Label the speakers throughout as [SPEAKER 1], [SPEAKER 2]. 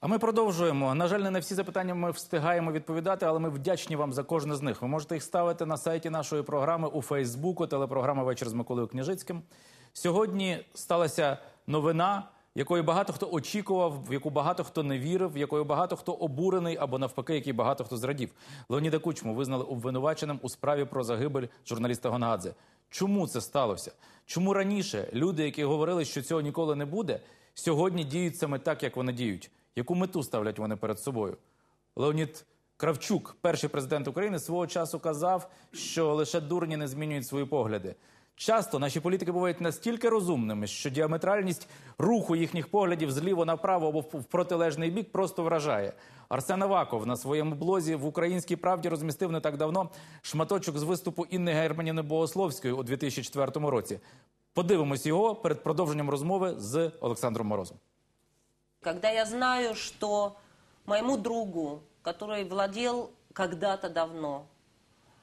[SPEAKER 1] А ми продовжуємо. На жаль, не на всі запитання ми встигаємо відповідати, але ми вдячні вам за кожне з них. Ви можете їх ставити на сайті нашої програми у Фейсбуку, телепрограма Вечір з Миколою Княжицьким. Сьогодні сталася новина, якої багато хто очікував, в яку багато хто не вірив, в якою багато хто обурений або навпаки, який багато хто зрадів. Леоніда Кучму визнали обвинуваченим у справі про загибель журналіста Гонгадзе. Чому це сталося? Чому раніше люди, які говорили, що цього ніколи не буде, сьогодні діють саме так, як вони діють? Яку мету ставлять вони перед собою? Леонід Кравчук, перший президент України, свого часу казав, що лише дурні не змінюють свої погляди. Часто наші політики бувають настільки розумними, що діаметральність руху їхніх поглядів зліво направо або в протилежний бік просто вражає. Арсен Аваков на своєму блозі в Українській правді розмістив не так давно шматочок з виступу Інни Германіни Богословської у 2004 році. Подивимось його перед продовженням розмови з Олександром Морозом.
[SPEAKER 2] Когда я знаю, что моему другу, который владел когда-то давно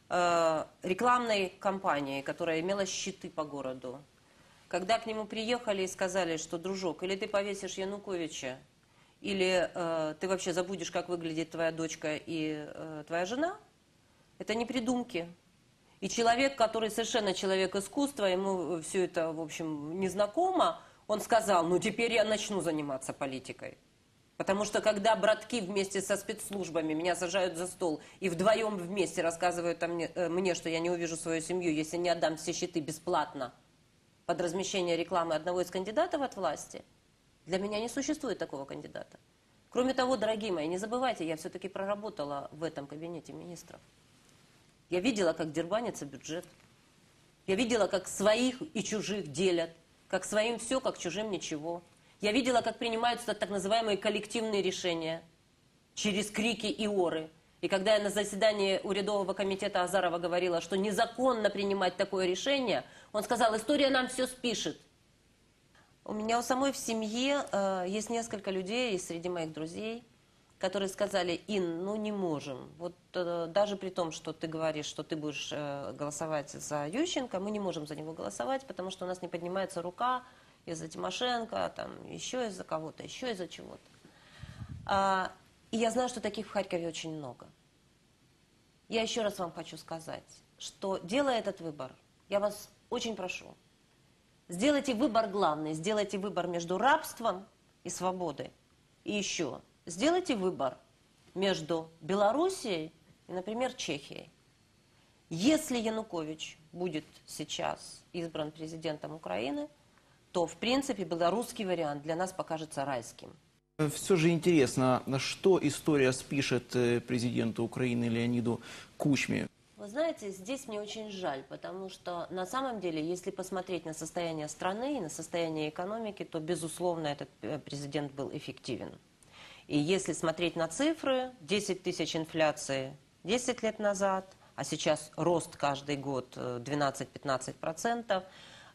[SPEAKER 2] э, рекламной компанией, которая имела щиты по городу, когда к нему приехали и сказали, что, дружок, или ты повесишь Януковича, или э, ты вообще забудешь, как выглядит твоя дочка и э, твоя жена, это не придумки. И человек, который совершенно человек искусства, ему все это, в общем, незнакомо, он сказал, ну теперь я начну заниматься политикой. Потому что когда братки вместе со спецслужбами меня сажают за стол и вдвоем вместе рассказывают э, мне, что я не увижу свою семью, если не отдам все щиты бесплатно под размещение рекламы одного из кандидатов от власти, для меня не существует такого кандидата. Кроме того, дорогие мои, не забывайте, я все-таки проработала в этом кабинете министров. Я видела, как дербанится бюджет. Я видела, как своих и чужих делят. Как своим все, как чужим ничего. Я видела, как принимаются так называемые коллективные решения через крики и оры. И когда я на заседании урядового комитета Азарова говорила, что незаконно принимать такое решение, он сказал, история нам все спишет. У меня у самой в семье э, есть несколько людей, и среди моих друзей, которые сказали, Ин, ну не можем. Вот э, даже при том, что ты говоришь, что ты будешь э, голосовать за Ющенко, мы не можем за него голосовать, потому что у нас не поднимается рука из-за Тимошенко, там, еще из-за кого-то, еще из-за чего-то. А, и я знаю, что таких в Харькове очень много. Я еще раз вам хочу сказать, что делая этот выбор, я вас очень прошу, сделайте выбор главный, сделайте выбор между рабством и свободой. И еще, сделайте выбор между Белоруссией и, например, Чехией. Если Янукович будет сейчас избран президентом Украины, то, в принципе, белорусский вариант для нас покажется райским.
[SPEAKER 3] Все же интересно, на что история спишет э, президенту Украины Леониду Кучме?
[SPEAKER 2] Вы знаете, здесь мне очень жаль, потому что на самом деле, если посмотреть на состояние страны и на состояние экономики, то, безусловно, этот э, президент был эффективен. И если смотреть на цифры, 10 тысяч инфляции 10 лет назад, а сейчас рост каждый год э, 12-15%,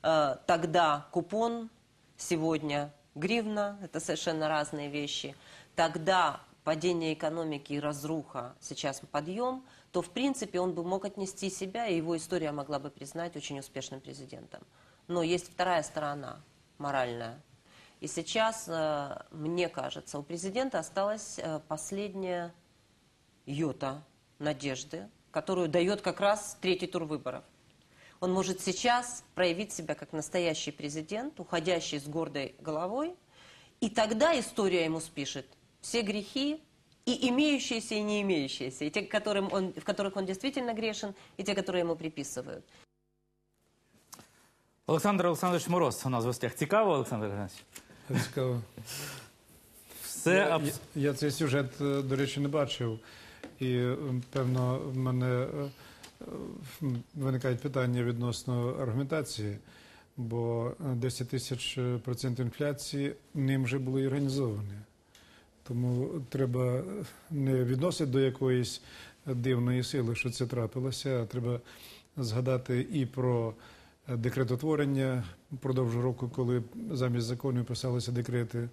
[SPEAKER 2] э, тогда купон, сегодня гривна, это совершенно разные вещи, тогда падение экономики и разруха, сейчас подъем, то в принципе он бы мог отнести себя, и его история могла бы признать очень успешным президентом. Но есть вторая сторона, моральная. И сейчас, э, мне кажется, у президента осталась э, последняя йота надежды, которую дает как раз третий тур выборов. Он может сейчас проявить себя как настоящий президент, уходящий с гордой головой, и тогда история ему спишет все грехи, и имеющиеся, и не имеющиеся, и те, которым он, в которых он действительно грешен, и те, которые ему приписывают.
[SPEAKER 1] Олександр Олександрович Мороз у нас в гостях. Цікаво, Олександр Олександрович?
[SPEAKER 4] Цікаво.
[SPEAKER 1] Все
[SPEAKER 4] Я,
[SPEAKER 1] абс...
[SPEAKER 4] я, я цей сюжет, е, до речі, не бачив. І, е, певно, в мене е, виникають питання відносно аргументації, бо е, 10 тисяч процентів інфляції ним вже були організовані. Тому треба не відносити до якоїсь дивної сили, що це трапилося, а треба згадати і про декретотворення впродовж року, коли замість законів писалися декрети,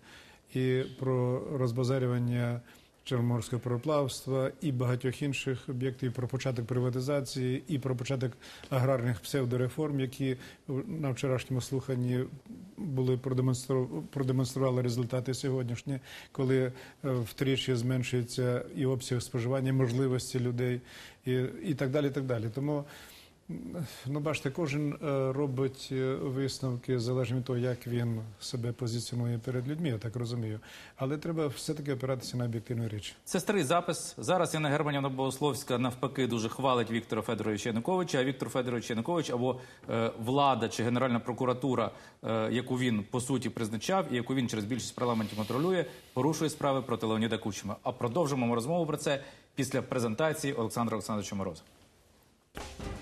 [SPEAKER 4] і про розбазарювання Чорноморського пароплавства і багатьох інших об'єктів про початок приватизації і про початок аграрних псевдореформ, які на вчорашньому слуханні були продемонстру- продемонстрували результати сьогоднішні, коли е, втричі зменшується і обсяг споживання, можливості людей, і, і так далі. І так далі. Тому Ну, бачите, кожен е, робить е, висновки залежно від того, як він себе позиціонує перед людьми, я так розумію. Але треба все-таки опиратися на об'єктивну річ.
[SPEAKER 1] Це старий запис. Зараз Інна Германівна Богословська навпаки дуже хвалить Віктора Федоровича Януковича. А Віктор Федорович Янукович або е, влада чи Генеральна прокуратура, е, яку він по суті призначав і яку він через більшість парламентів контролює, порушує справи проти Леоніда Кучма. А продовжимо розмову про це після презентації Олександра Олександровича Мороза.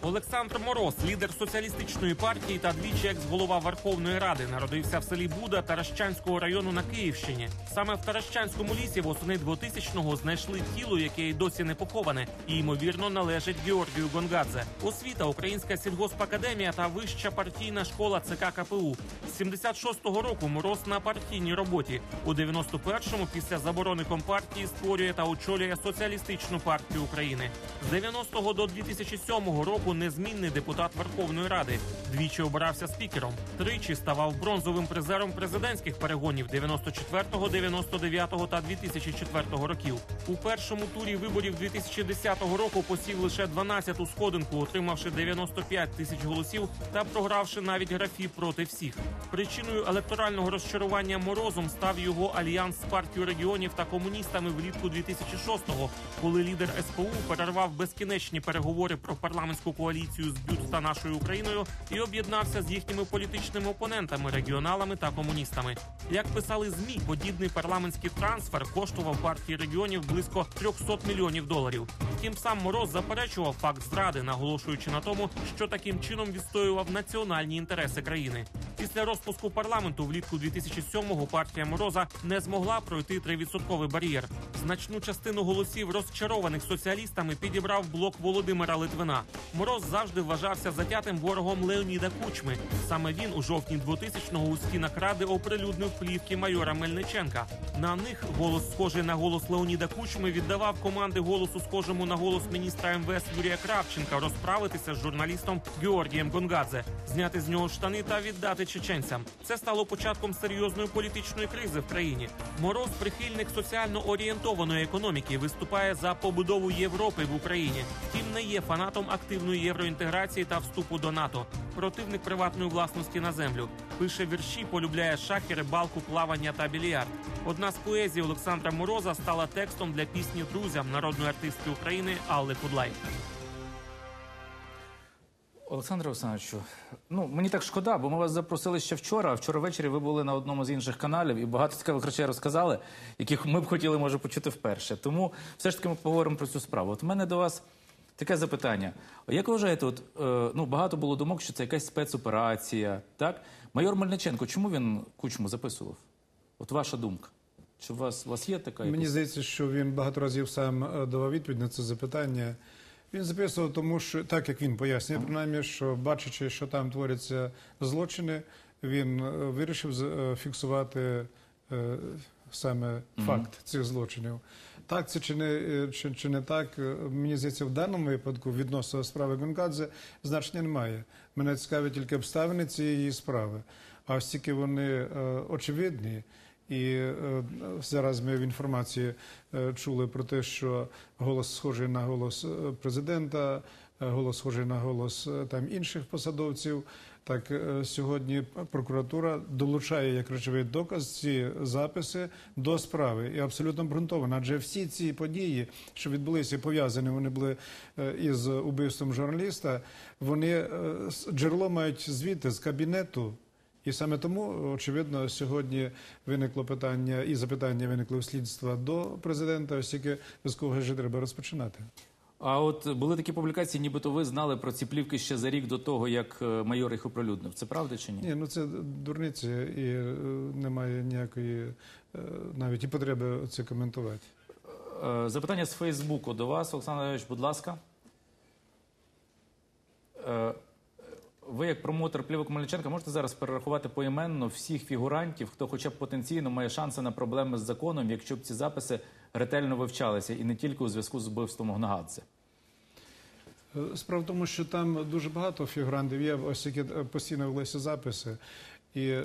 [SPEAKER 5] Олександр Мороз, лідер соціалістичної партії та двічі екс-голова Верховної Ради, народився в селі Буда Таращанського району на Київщині. Саме в Таращанському лісі восени 2000-го знайшли тіло, яке й досі не поховане, і ймовірно належить Георгію Гонгадзе. Освіта, Українська сільгоспакадемія та вища партійна школа ЦК КПУ. З 76-го року Мороз на партійній роботі. У 91-му після заборони компартії створює та очолює соціалістичну партію України. З 90-го до 2007 року незмінний депутат Верховної Ради. Двічі обирався спікером. Тричі ставав бронзовим призером президентських перегонів 94-го, 99-го та 2004 років. У першому турі виборів 2010 року посів лише 12-ту сходинку, отримавши 95 тисяч голосів та програвши навіть графі проти всіх. Причиною електорального розчарування морозом став його альянс з партією регіонів та комуністами влітку 2006-го, коли лідер СПУ перервав безкінечні переговори про парламентську коаліцію з БЮТ та нашою Україною і об'єднався з їхніми політичними опонентами, регіоналами та комуністами. Як писали змі, подібний парламентський трансфер коштував партії регіонів близько 300 мільйонів доларів. Втім, сам Мороз заперечував факт зради, наголошуючи на тому, що таким чином відстоював національні інтереси країни. Після розпуску парламенту влітку 2007-го партія Мороза не змогла пройти 3-відсотковий бар'єр. Значну частину голосів розчарованих соціалістами підібрав блок Володимира Литвина. Мороз завжди вважався затятим ворогом Леоніда Кучми. Саме він у жовтні 2000-го у стінах ради оприлюднив плівки майора Мельниченка. На них голос, схожий на голос Леоніда Кучми, віддавав команди голосу, схожому на голос міністра МВС Юрія Кравченка, розправитися з журналістом Георгієм Гонгадзе, зняти з нього штани та віддати чеченцям. Це стало початком серйозної політичної кризи в країні. Мороз, прихильник соціально орієнтованої економіки, виступає за побудову Європи в Україні. Втім, не є фанатом активної євроінтеграції та вступу до НАТО. Противник приватної власності на землю. Пише вірші, полюбляє шахи, рибалку, плавання та більярд. Одна з поезій Олександра Мороза стала текстом для пісні друзям народної артистки України Алли Кудлай.
[SPEAKER 1] Олександре Олександровичу, ну мені так шкода, бо ми вас запросили ще вчора. А вчора ввечері ви були на одному з інших каналів і багато цікавих речей розказали, яких ми б хотіли, може, почути вперше. Тому все ж таки ми поговоримо про цю справу. От у мене до вас таке запитання. Як ви вважаєте, от е, ну багато було думок, що це якась спецоперація, так? Майор Мельниченко, чому він кучму записував? От ваша думка? Чи у вас у вас є така?
[SPEAKER 4] Мені
[SPEAKER 1] якась-
[SPEAKER 4] здається, що він багато разів сам е, давав відповідь на це запитання. Він записував, тому що так як він пояснює, принаймні, що бачачи, що там творяться злочини, він е, вирішив е, фіксувати саме факт цих злочинів. Так це чи не, е, чи, чи не так, е, мені здається, в даному випадку відносно справи Гонкадзе значення немає. Мене цікавить тільки обставини цієї справи. А оскільки вони е, очевидні, і е, зараз ми в інформації е, чули про те, що голос схожий на голос е, президента, голос схожий на голос там інших посадовців. Так е, сьогодні прокуратура долучає як речовий доказ ці записи до справи і абсолютно обґрунтовано. Адже всі ці події, що відбулися, пов'язані, вони були е, із убивством журналіста. Вони е, джерело мають звідти з кабінету і саме тому, очевидно, сьогодні виникло питання і запитання виникли у слідства до президента, оскільки з кого ж треба розпочинати.
[SPEAKER 1] А от були такі публікації, нібито ви знали про ці плівки ще за рік до того, як е, майор їх оприлюднив. Це правда чи ні?
[SPEAKER 4] Ні, ну це дурниці, і е, немає ніякої е, навіть і потреби це коментувати.
[SPEAKER 1] Запитання з Фейсбуку до вас, Олександр Іванович, будь ласка. Ви, як промотор плівок Мельниченка, можете зараз перерахувати поіменно всіх фігурантів, хто хоча б потенційно має шанси на проблеми з законом, якщо б ці записи ретельно вивчалися, і не тільки у зв'язку з вбивством Гнагадзе?
[SPEAKER 4] Е, Справа в тому, що там дуже багато фігурантів є, ось які е, постійно велися записи. І е,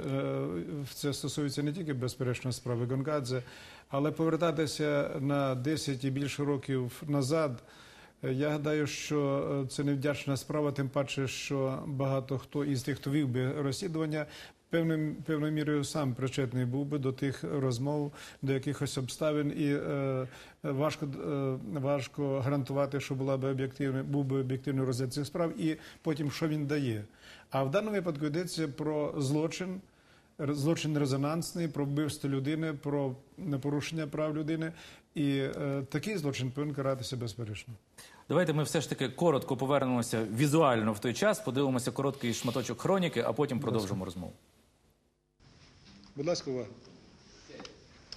[SPEAKER 4] це стосується не тільки безперечно справи Гонгадзе, але повертатися на 10 і більше років назад. е, Я гадаю, що це невдячна справа, тим паче, що багато хто із тих, хто вів би розслідування, певним певною мірою сам причетний був би до тих розмов, до якихось обставин, і е, важко е, важко гарантувати, що була би об'єктивна, був би об'єктивний розгляд цих справ, і потім що він дає. А в даному випадку йдеться про злочин. Злочин резонансний про вбивство людини, про непорушення прав людини, і е, такий злочин повинен каратися безперечно.
[SPEAKER 1] Давайте ми все ж таки коротко повернемося візуально в той час, подивимося короткий шматочок хроніки, а потім продовжимо розмову.
[SPEAKER 4] Будь ласка, увага.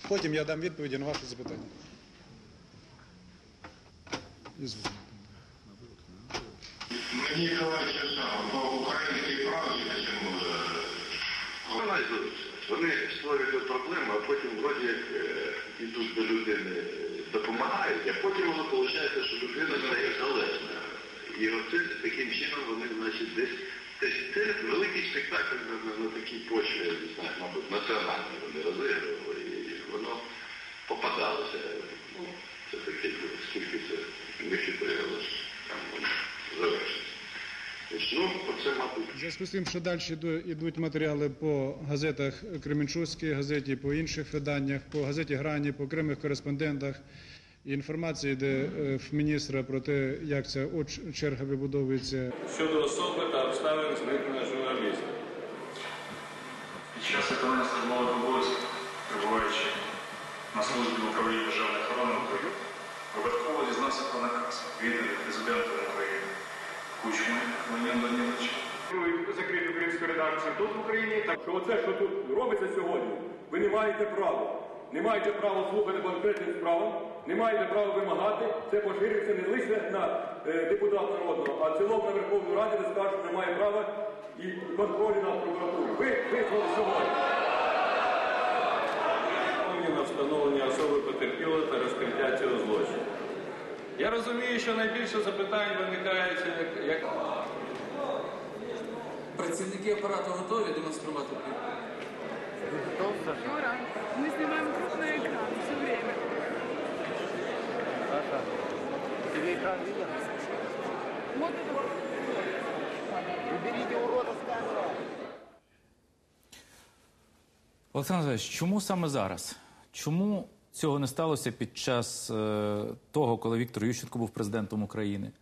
[SPEAKER 4] Потім я дам відповіді на ваші запитання.
[SPEAKER 6] Мені Николаевич сам, по українській правді на цьому
[SPEAKER 7] Вони створюють проблему, а потім вроді як е, йдуть до людини, е, допомагають, а потім воно виходить, що людина стає залежна. І оце таким чином вони, значить, десь. Це великий спектакль на, на, на такій почві, не знаю, мабуть, національній вони розігрували, і воно попадалося. Ну, це таке, скільки це не хитрило, там воно завершиться. Ну, оце, мабуть,
[SPEAKER 4] В зв'язку з тим, що далі йдуть матеріали по газетах Кременчуцькій газеті, по інших виданнях, по газеті Грані, по окремих кореспондентах. І Інформація йде е, в міністра про те, як ця черга вибудовується.
[SPEAKER 8] щодо особи та обставин зникнення журналіста.
[SPEAKER 9] Під час виконання службових обов'язків, перебуваючи на службі в управлінні державної охорони України, випадково дізнався про наказ, відданий президентом України Кучми Леоніда Даніловича.
[SPEAKER 8] Закрити українську редакцію тут в Україні, так що оце, що тут робиться сьогодні, ви не маєте права. Не маєте права слухати по конкретним справам, не маєте права вимагати. Це поширюється не лише на е, депутата народного, а в цілому на Верховну Раду ви скажете, що немає права і контролю над прокуратурою. Ви визнали сьогодні. на встановлення особи потерпілої та розкриття цього злочину. Я розумію, що найбільше запитань виникає, як, як
[SPEAKER 10] Працівники апарату готові демонструвати плівку?
[SPEAKER 11] Юра, мы снимаем крупный экран все время.
[SPEAKER 3] Тебе экран видно?
[SPEAKER 11] Вот это
[SPEAKER 3] Уберите урода с камеры!
[SPEAKER 1] Олександр Олександрович, чому саме зараз? Чому цього не сталося під час е, того, коли Віктор Ющенко був президентом України?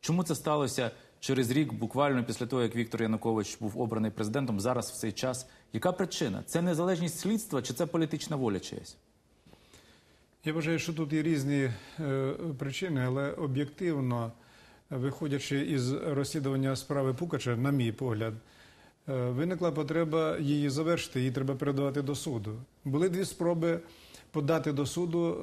[SPEAKER 1] Чому це сталося через рік, буквально після того, як Віктор Янукович був обраний президентом, зараз в цей час? Яка причина? Це незалежність слідства чи це політична воля чиясь?
[SPEAKER 4] Я вважаю, що тут є різні е, причини, але об'єктивно, виходячи із розслідування справи Пукача, на мій погляд, е, виникла потреба її завершити, її треба передавати до суду. Були дві спроби подати до суду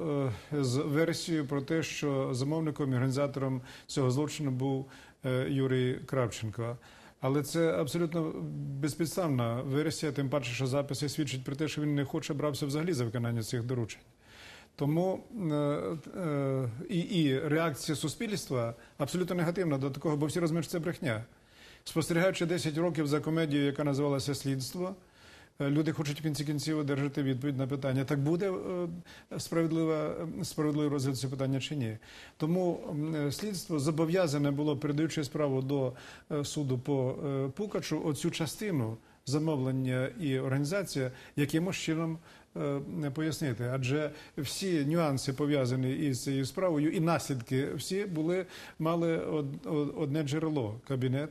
[SPEAKER 4] е, з версією про те, що замовником і організатором цього злочину був е, Юрій Кравченко. Але це абсолютно безпідставна версія, тим паче, що записи свідчать про те, що він не хоче брався взагалі за виконання цих доручень. Тому е, е, і, і реакція суспільства абсолютно негативна до такого, бо всі розуміють, що це брехня. Спостерігаючи 10 років за комедією, яка називалася Слідство, е, люди хочуть в кінці кінців одержати відповідь на питання: так буде справедлива, справедливий розгляд цього питання чи ні. Тому слідство зобов'язане було, передаючи справу до суду по Пукачу, оцю частину замовлення і організація якимось чином е, пояснити. Адже всі нюанси пов'язані із цією справою, і наслідки всі були мали од- од- одне джерело кабінет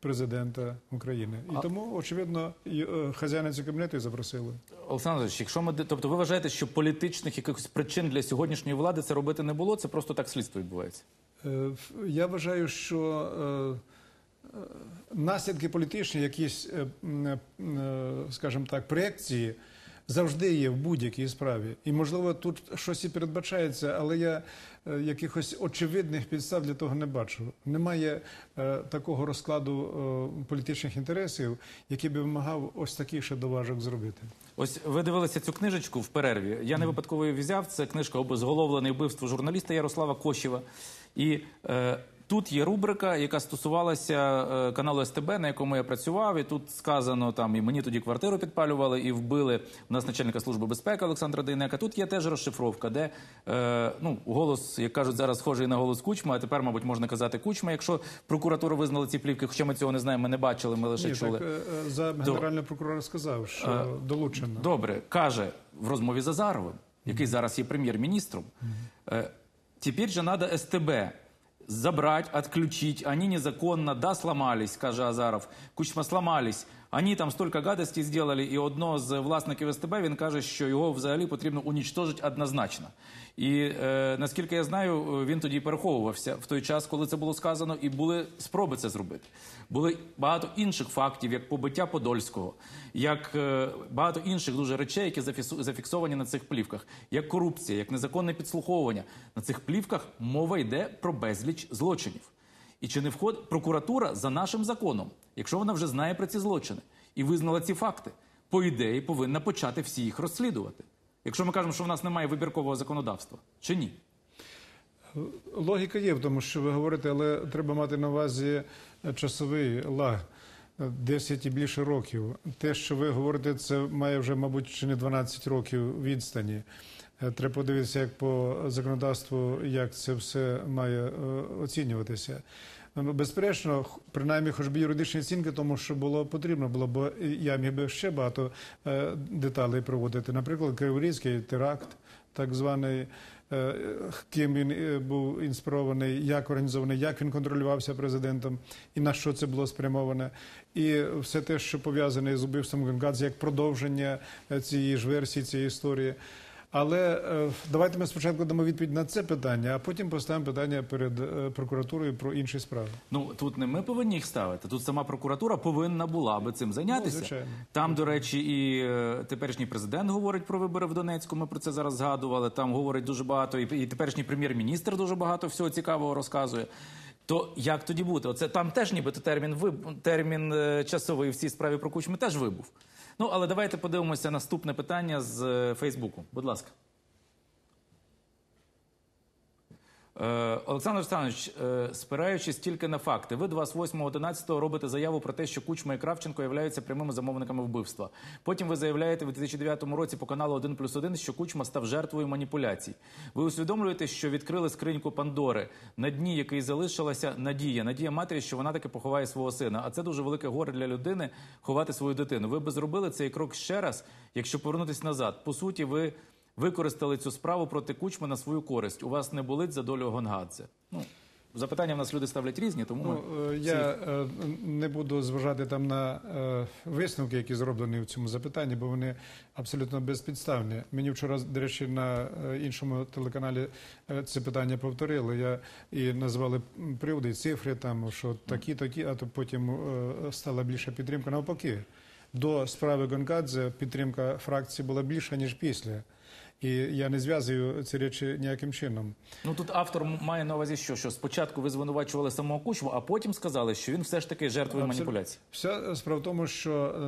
[SPEAKER 4] президента України. І тому, очевидно, е, хазяїна цього кабінету і запросили.
[SPEAKER 1] Олександр якщо ми тобто, ви вважаєте, що політичних якихось причин для сьогоднішньої влади це робити не було? Це просто так слідство відбувається?
[SPEAKER 4] Е, Я вважаю, що наслідки політичні, якісь, е, м, е, скажімо так, проекції завжди є в будь-якій справі. І можливо тут щось і передбачається, але я е, якихось очевидних підстав для того не бачу. Немає е, такого розкладу е, політичних інтересів, який би вимагав ось такий ще доважок зробити.
[SPEAKER 1] Ось ви дивилися цю книжечку в перерві. Я не випадково її взяв. Це книжка «Обезголовлене вбивство журналіста Ярослава Кощева. І е, тут є рубрика, яка стосувалася е, каналу СТБ, на якому я працював. І тут сказано там і мені тоді квартиру підпалювали, і вбили у нас начальника служби безпеки Олександра Дейнека. Тут є теж розшифровка, де е, ну голос, як кажуть, зараз схожий на голос Кучма. А тепер, мабуть, можна казати Кучма. Якщо прокуратура визнала ці плівки, хоча ми цього не знаємо, ми не бачили, ми лише
[SPEAKER 4] Ні,
[SPEAKER 1] чули.
[SPEAKER 4] так е, за генеральний прокурор сказав, що
[SPEAKER 1] Е,
[SPEAKER 4] долучено.
[SPEAKER 1] Добре, каже в розмові з Азаровим, який зараз є прем'єр-міністром. Э, теперь же надо СТБ забрать, отключить. Они незаконно, да, сломались, каже Азаров. Кучма сломались. Они там столько гадостей сделали, і одно з власників СТБ він каже, що його взагалі потрібно унічтожити однозначно. І е, наскільки я знаю, він тоді переховувався в той час, коли це було сказано, і були спроби це зробити. Були багато інших фактів, як побиття Подольського, як е, багато інших дуже речей, які зафіксовані на цих плівках, як корупція, як незаконне підслуховування. На цих плівках мова йде про безліч злочинів. І чи не входить прокуратура за нашим законом, якщо вона вже знає про ці злочини і визнала ці факти, по ідеї повинна почати всі їх розслідувати. Якщо ми кажемо, що в нас немає вибіркового законодавства, чи ні?
[SPEAKER 4] Логіка є в тому, що ви говорите, але треба мати на увазі часовий лаг. 10 і більше років. Те, що ви говорите, це має вже, мабуть, чи не 12 років відстані. Е, Треба подивитися, як по законодавству, як це все має е, оцінюватися. Ну, Безперечно, принаймні, хоч би юридичні оцінки, тому що було потрібно було, бо я міг би ще багато е, деталей проводити. Наприклад, Криворізький теракт, так званий, е, ким він е, був інспірований, як організований, як він контролювався президентом і на що це було спрямоване. І все те, що пов'язане з убивством Генгадзе, як продовження е, цієї ж версії, цієї історії. Але е, давайте ми спочатку дамо відповідь на це питання, а потім поставимо питання перед е, прокуратурою про інші справи.
[SPEAKER 1] Ну тут не ми повинні їх ставити. Тут сама прокуратура повинна була би цим зайнятися.
[SPEAKER 4] Ну, звичайно.
[SPEAKER 1] Там, до речі, і е, теперішній президент говорить про вибори в Донецьку. Ми про це зараз згадували. Там говорить дуже багато, і, теперішній прем'єр-міністр дуже багато всього цікавого розказує. То як тоді бути? Оце там теж нібито термін виб... термін часовий в цій справі про кучми теж вибув. Ну але давайте подивимося наступне питання з е, Фейсбуку. Будь ласка. Е, Олександр Олександрович, е, спираючись тільки на факти, ви 28.11 робите заяву про те, що Кучма і Кравченко являються прямими замовниками вбивства. Потім ви заявляєте в 2009 році по каналу 1 плюс 1, що Кучма став жертвою маніпуляцій. Ви усвідомлюєте, що відкрили скриньку Пандори, на дні якої залишилася надія. Надія матері, що вона таки поховає свого сина. А це дуже велике горе для людини ховати свою дитину. Ви би зробили цей крок ще раз, якщо повернутися назад. По суті, ви використали цю справу проти Кучма на свою користь. У вас не болить за долю Гонгадзе. Ну, запитання в нас люди ставлять різні, тому
[SPEAKER 4] Ну, е,
[SPEAKER 1] всі
[SPEAKER 4] я е, не буду зважати там на е, висновки, які зроблені в цьому запитанні, бо вони абсолютно безпідставні. Мені вчора, до речі, на е, іншому телеканалі е, це питання повторили. Я і назвали приводи, цифри там, що такі, такі, а то потім е, стала більша підтримка. Навпаки, до справи Гонгадзе підтримка фракції була більша ніж після. І я не зв'язую ці речі ніяким чином.
[SPEAKER 1] Ну тут автор має на увазі, що, що спочатку ви звинувачували самого Кучму, а потім сказали, що він все ж таки жертвою
[SPEAKER 4] Абсолютно.
[SPEAKER 1] маніпуляцій.
[SPEAKER 4] Вся справа в тому, що е,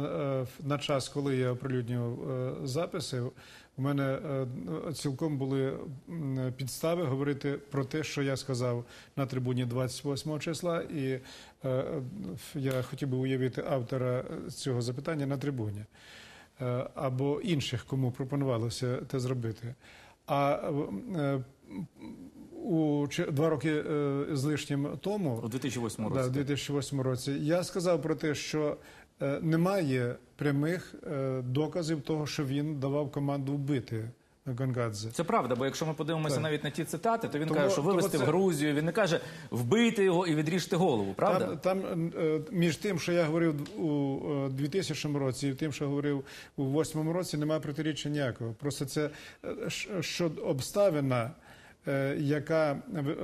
[SPEAKER 4] е, на час, коли я оприлюднював е, записи, у мене е, цілком були підстави говорити про те, що я сказав на трибуні 28 числа, і е, е, я хотів би уявити автора цього запитання на трибуні або інших, кому пропонувалося те зробити. А е, у два роки е, з лишнім тому
[SPEAKER 1] У 2008
[SPEAKER 4] Да,
[SPEAKER 1] році.
[SPEAKER 4] в 2008 році. Я сказав про те, що е, немає прямих е, доказів того, що він давав команду вбити Гонгадзе.
[SPEAKER 1] Це правда, бо якщо ми подивимося
[SPEAKER 4] Так.
[SPEAKER 1] навіть на ті цитати, то він
[SPEAKER 4] Тому-
[SPEAKER 1] каже, що вивезти
[SPEAKER 4] це-
[SPEAKER 1] в Грузію. Він не каже вбити його і відріжте голову. Правда?
[SPEAKER 4] Там, там е, між тим, що я говорив у е, 2000 році, і тим, що говорив у 2008 році, немає протиріччя ніякого. Просто це щодо що обставина е, яка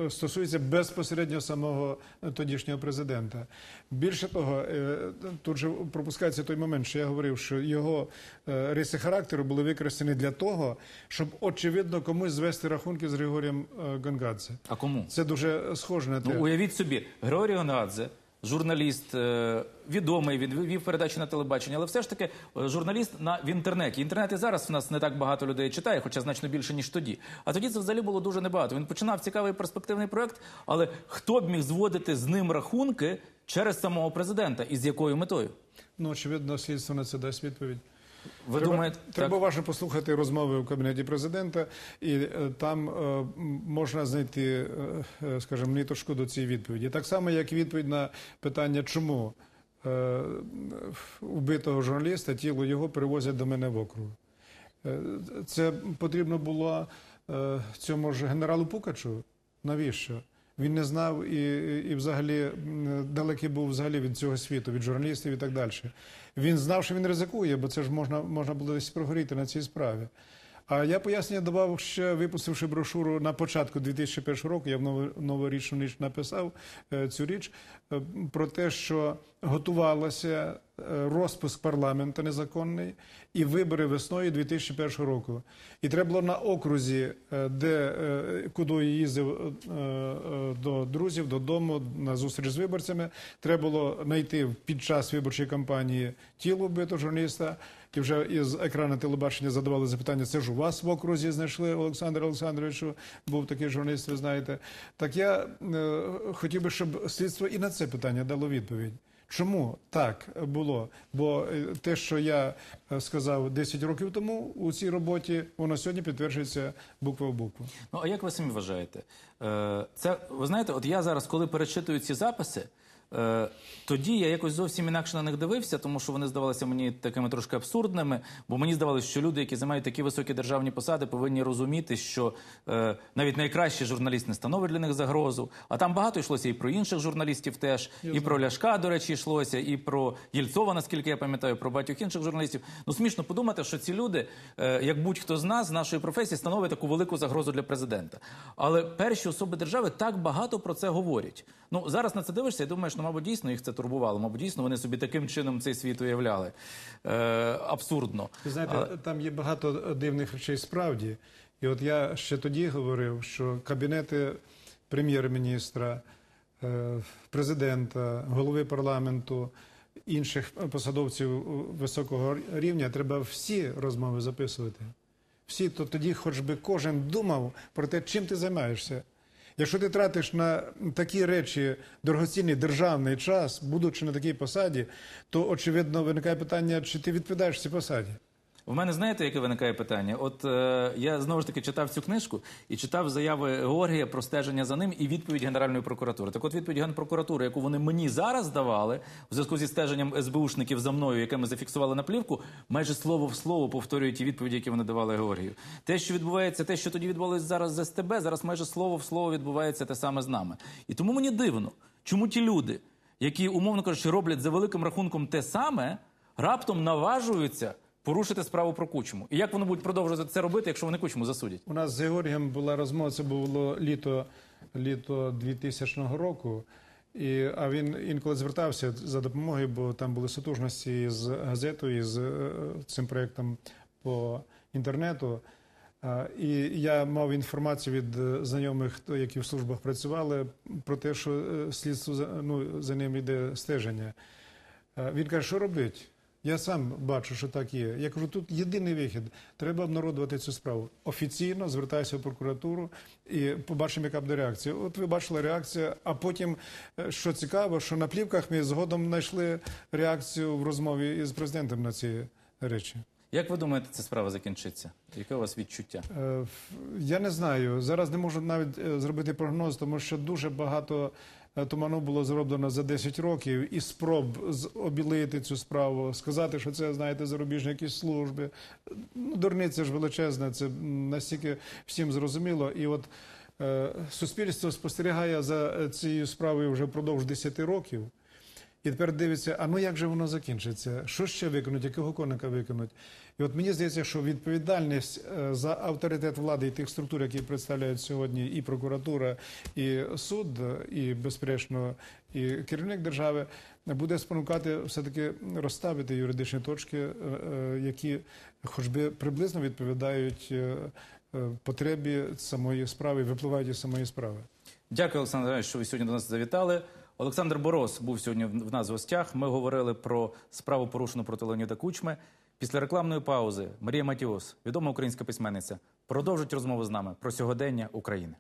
[SPEAKER 4] е, стосується безпосередньо самого тодішнього президента. Більше того, е, тут же пропускається той момент, що я говорив, що його е, риси характеру були використані для того, щоб очевидно комусь звести рахунки з Григорієм е, Гонгадзе.
[SPEAKER 1] А кому?
[SPEAKER 4] Це дуже схоже на те.
[SPEAKER 1] Ну, уявіть собі, Григорій Гонгадзе, журналіст, е, відомий, він вів передачі на телебачення, але все ж таки е, журналіст на, в інтернеті. Інтернет і зараз в нас не так багато людей читає, хоча значно більше, ніж тоді. А тоді це взагалі було дуже небагато. Він починав цікавий перспективний проект, але хто б міг зводити з ним рахунки через самого президента і з якою метою?
[SPEAKER 4] Ну, очевидно, слідство на це дасть відповідь.
[SPEAKER 1] Ви
[SPEAKER 4] треба,
[SPEAKER 1] думаєте,
[SPEAKER 4] треба
[SPEAKER 1] так?
[SPEAKER 4] уважно послухати розмови у кабінеті президента, і е, там е, можна знайти, е, е, скажімо, ниточку до цієї відповіді. Так само, як і відповідь на питання, чому е, вбитого журналіста тіло його привозять до мене в округ. Е, Це потрібно було е, цьому ж генералу Пукачу. Навіщо? Він не знав і, і взагалі далекий був взагалі від цього світу, від журналістів і так далі. Він знав, що він ризикує, бо це ж можна, можна було десь прогоріти на цій справі. А я пояснення давав ще випустивши брошуру на початку 2001 року. Я в ново- новорічну ніч написав е, цю річ е, про те, що готувалося е, розпуск парламенту незаконний і вибори весною 2001 року. І треба було на окрузі, де куди їздив до друзів, додому на зустріч з виборцями. Треба було знайти під час виборчої кампанії тіло вбитого журналіста. І вже із екрану телебачення задавали запитання: це ж у вас в окрузі знайшли Олександр Олександровичу? Був такий журналіст, ви знаєте. Так я е, хотів би, щоб слідство і на це питання дало відповідь. Чому так було? Бо е, те, що я е, сказав 10 років тому у цій роботі, воно сьогодні підтверджується буква в букву.
[SPEAKER 1] Ну а як ви самі вважаєте? Е, Це ви знаєте, от я зараз, коли перечитую ці записи. Е, Тоді я якось зовсім інакше на них дивився, тому що вони здавалися мені такими трошки абсурдними. Бо мені здавалося, що люди, які займають такі високі державні посади, повинні розуміти, що е, навіть найкращий журналіст не становить для них загрозу. А там багато йшлося і про інших журналістів теж, і про Ляшка, до речі, йшлося, і про Єльцова, наскільки я пам'ятаю, про багатьох інших журналістів. Ну смішно подумати, що ці люди, е, як будь-хто з нас, з нашої професії, становить таку велику загрозу для президента. Але перші особи держави так багато про це говорять. Ну зараз на це дивишся і думаєш, ну мабуть, дійсно їх це турбувало. Мабуть, дійсно вони собі таким чином цей світ уявляли. Е, абсурдно.
[SPEAKER 4] Ви знаєте,
[SPEAKER 1] Але-
[SPEAKER 4] там є багато дивних речей справді. І от я ще тоді говорив, що кабінети прем'єр-міністра, е, президента, голови парламенту, інших посадовців високого рівня треба всі розмови записувати. Всі, то тоді хоч би кожен думав про те, чим ти займаєшся. Якщо ти тратиш на такі речі дорогоцінний державний час, будучи на такій посаді, то очевидно виникає питання, чи ти відповідаєш цій посаді.
[SPEAKER 1] В мене знаєте, яке виникає питання? От е, я знову ж таки читав цю книжку і читав заяви Георгія про стеження за ним і відповідь Генеральної прокуратури. Так от відповідь Генпрокуратури, яку вони мені зараз давали, в зв'язку зі стеженням СБУшників за мною, яке ми зафіксували на плівку, майже слово в слово повторюють ті відповіді, які вони давали Георгію. Те, що відбувається, те, що тоді відбувалося зараз з СТБ, зараз майже слово в слово відбувається те саме з нами. І тому мені дивно, чому ті люди, які, умовно кажучи, роблять за великим рахунком те саме, раптом наважуються порушити справу про кучму. І як вони будуть продовжувати це робити, якщо вони кучму засудять?
[SPEAKER 4] У нас з Георгієм була розмова, це було літо, літо 2000 року. І, а він інколи звертався за допомогою, бо там були сутужності з газетою, з е, цим проєктом по інтернету. І я мав інформацію від знайомих, хто- які в службах працювали, про те, що е, слідство ну, за ним йде стеження. Він каже, що робить? Я сам бачу, що так є. Я кажу, тут єдиний вихід. Треба обнародувати цю справу. Офіційно звертаюся в прокуратуру і побачимо, яка буде реакція. От ви бачили реакцію, а потім, е, що цікаво, що на плівках ми згодом знайшли реакцію в розмові із президентом на ці речі.
[SPEAKER 1] Як ви думаєте, ця справа закінчиться? Яке у вас відчуття?
[SPEAKER 4] Е, Я не знаю. Зараз не можу навіть е, зробити прогноз, тому що дуже багато туману було зроблено за 10 років і спроб обілити цю справу, сказати, що це, знаєте, зарубіжні якісь служби. Ну, дурниця ж величезна, це настільки всім зрозуміло. І от е, суспільство спостерігає за е, цією справою вже впродовж 10 років. І тепер дивиться, а ну як же воно закінчиться? Що ще виконуть, якого коника виконуть? І от мені здається, що відповідальність е, за авторитет влади і тих структур, які представляють сьогодні і прокуратура, і суд, і безперечно, і керівник держави, буде спонукати все-таки розставити юридичні точки, е, е, які хоч би приблизно відповідають потребі самої справи, випливають із самої справи.
[SPEAKER 1] Дякую, Олександр що ви сьогодні до нас завітали. Олександр Борос був сьогодні в нас в гостях. Ми говорили про справу порушену проти Леоніда Кучми. Після рекламної паузи Марія Матіос, відома українська письменниця, продовжить розмову з нами про сьогодення України.